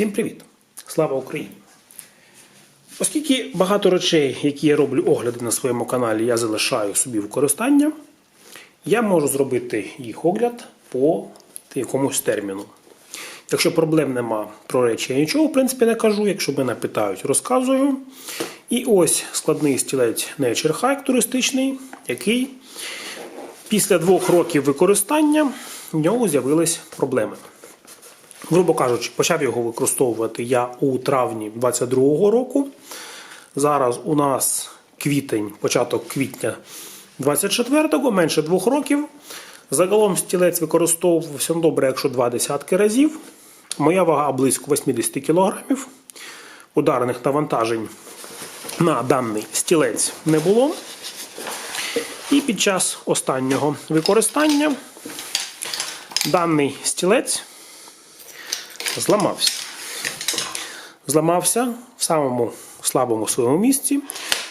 Всім привіт! Слава Україні! Оскільки багато речей, які я роблю огляди на своєму каналі, я залишаю собі в користання, я можу зробити їх огляд по якомусь терміну. Якщо проблем нема про речі, я нічого в принципі не кажу. Якщо мене питають, розказую. І ось складний стілець Nature Hike туристичний, який після двох років використання в нього з'явились проблеми. Грубо кажучи, почав його використовувати я у травні 22-го року. Зараз у нас квітень, початок квітня 24-го, менше двох років. Загалом стілець використовувався ну, добре, якщо два десятки разів. Моя вага близько 80 кг. Ударних навантажень на даний стілець не було. І під час останнього використання даний стілець зламався. Зламався в самому слабому своєму місці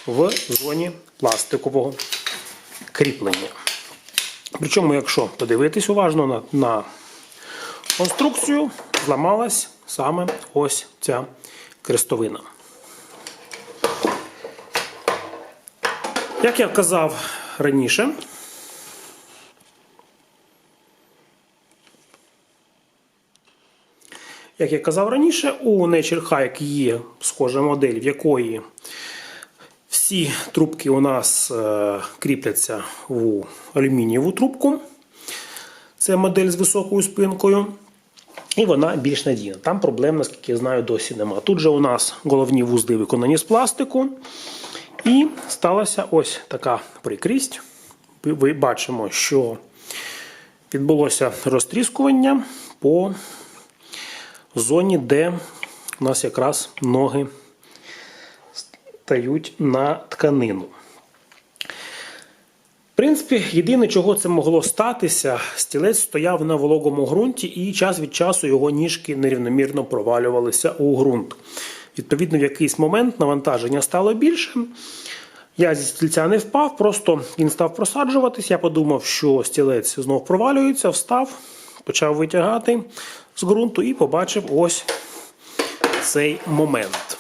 в зоні пластикового кріплення. Причому, якщо подивитись уважно на, на конструкцію, зламалась саме ось ця крестовина. Як я казав раніше, Як я казав раніше, у Nature Hike є схожа модель, в якої всі трубки у нас е, кріпляться в алюмінієву трубку. Це модель з високою спинкою. І вона більш надійна. Там проблем, наскільки я знаю, досі нема. Тут же у нас головні вузли виконані з пластику. І сталася ось така прикрість. Ви бачимо, що відбулося розтріскування по зоні, де у нас якраз ноги стають на тканину. В принципі, єдине, чого це могло статися, стілець стояв на вологому ґрунті, і час від часу його ніжки нерівномірно провалювалися у ґрунт. Відповідно, в якийсь момент навантаження стало більшим. Я зі стільця не впав, просто він став просаджуватись. Я подумав, що стілець знов провалюється, встав, почав витягати з ґрунту і побачив ось цей момент.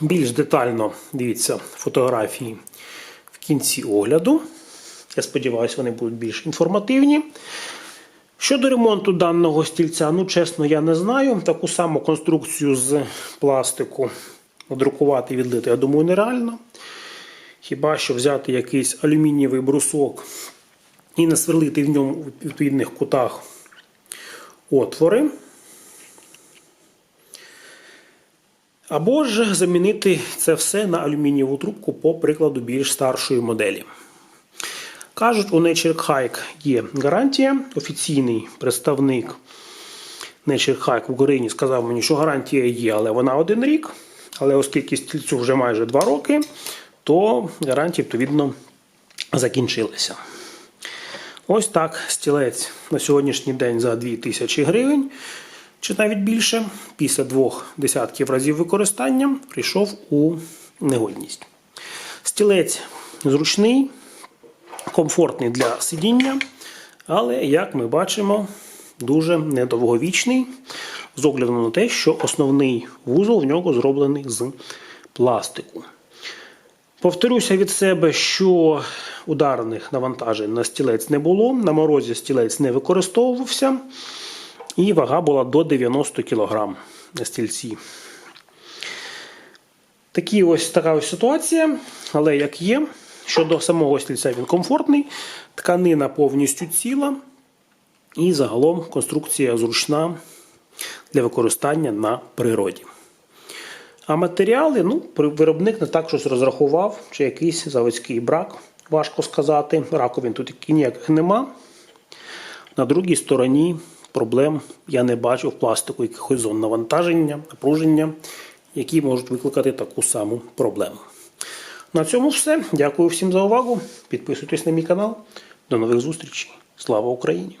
Більш детально дивіться фотографії в кінці огляду. Я сподіваюся, вони будуть більш інформативні. Щодо ремонту даного стільця, ну, чесно, я не знаю. Таку саму конструкцію з пластику друкувати і відлити, я думаю, нереально. Хіба що взяти якийсь алюмінієвий брусок і насверлити в ньому у відповідних кутах отвори. Або ж замінити це все на алюмінієву трубку по прикладу більш старшої моделі. Кажуть, у Nature Hike є гарантія. Офіційний представник Nature Hike в Україні сказав мені, що гарантія є, але вона один рік. Але оскільки стільцю вже майже два роки, то гарантія, відповідно, закінчилася. Ось так стілець на сьогоднішній день за 2000 гривень, чи навіть більше, після двох десятків разів використання прийшов у негодність. Стілець зручний, комфортний для сидіння, але, як ми бачимо, дуже недовговічний, з огляду на те, що основний вузол в нього зроблений з пластику. Повторюся від себе, що ударних навантажень на стілець не було, на морозі стілець не використовувався, і вага була до 90 кг на стільці. Такі ось така ось ситуація, але як є, щодо самого стільця він комфортний, тканина повністю ціла, і загалом конструкція зручна для використання на природі. А матеріали, ну, виробник не так щось розрахував, чи якийсь заводський брак, важко сказати. Раковин тут ніяких нема. На другій стороні проблем я не бачу в пластику якихось зон навантаження, напруження, які можуть викликати таку саму проблему. На цьому все. Дякую всім за увагу. Підписуйтесь на мій канал. До нових зустрічей. Слава Україні!